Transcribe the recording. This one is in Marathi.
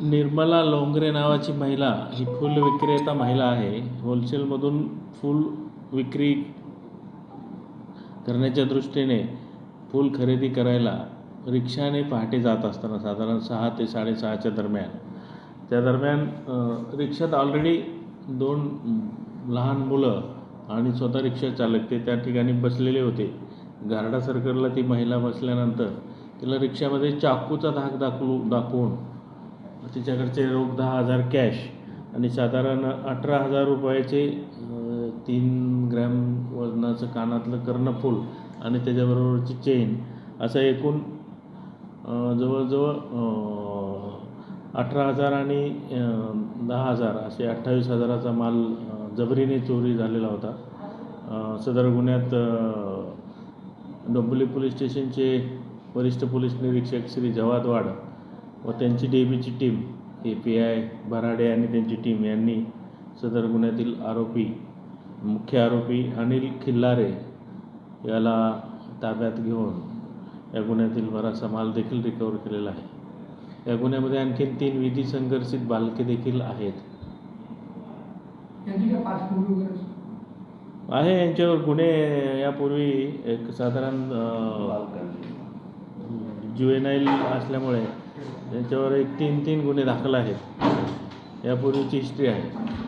निर्मला लोंगरे नावाची महिला ही फुल विक्रेता महिला आहे. होलसेलमधून फुल विक्री करण्याच्या दृष्टीने फुल खरेदी करायला रिक्षाने पहाटे जात असताना साधारण सहा ते साडेसहाच्या दरम्यान. त्या दरम्यान रिक्षात ऑलरेडी दोन लहान मुलं आणि स्वतः रिक्षा चालक ते त्या ठिकाणी बसलेले होते. गार्डा सर्कलला ती महिला बसल्यानंतर तिला रिक्षामध्ये चाकूचा धाक दाखवू दाखवून तिच्याकडचे रोख दहा हजार कॅश आणि साधारण अठरा हजार रुपयाचे तीन ग्रॅम वजनाचं कानातलं कर्णफूल आणि त्याच्याबरोबरची चेन असं एकूण जवळजवळ अठरा हजार आणि दहा हजार असे अठ्ठावीस हजाराचा माल जबरीने चोरी झालेला होता. सदर गुन्ह्यात डोंबिवली पोलीस स्टेशनचे वरिष्ठ पोलीस निरीक्षक श्री जवाद वाड व त्यांची डेबीची team A P I Bharade आणि त्यांची टीम यांनी सदर गुन्ह्यातील आरोपी मुख्य आरोपी अनिल खिल्लारे याला ताब्यात घेऊन या गुन्ह्यातील बराचसा माल देखील रिकवर केलेला आहे. या गुन्ह्यामध्ये आणखीन तीन विधी संघर्षित बालके देखील आहेत. आहे यांच्यावर गुन्हे यापूर्वी एक साधारण ज्युएनाईल असल्यामुळे त्यांच्यावर एक तीन तीन गुन्हे दाखल आहेत. यापूर्वीची हिस्ट्री आहे.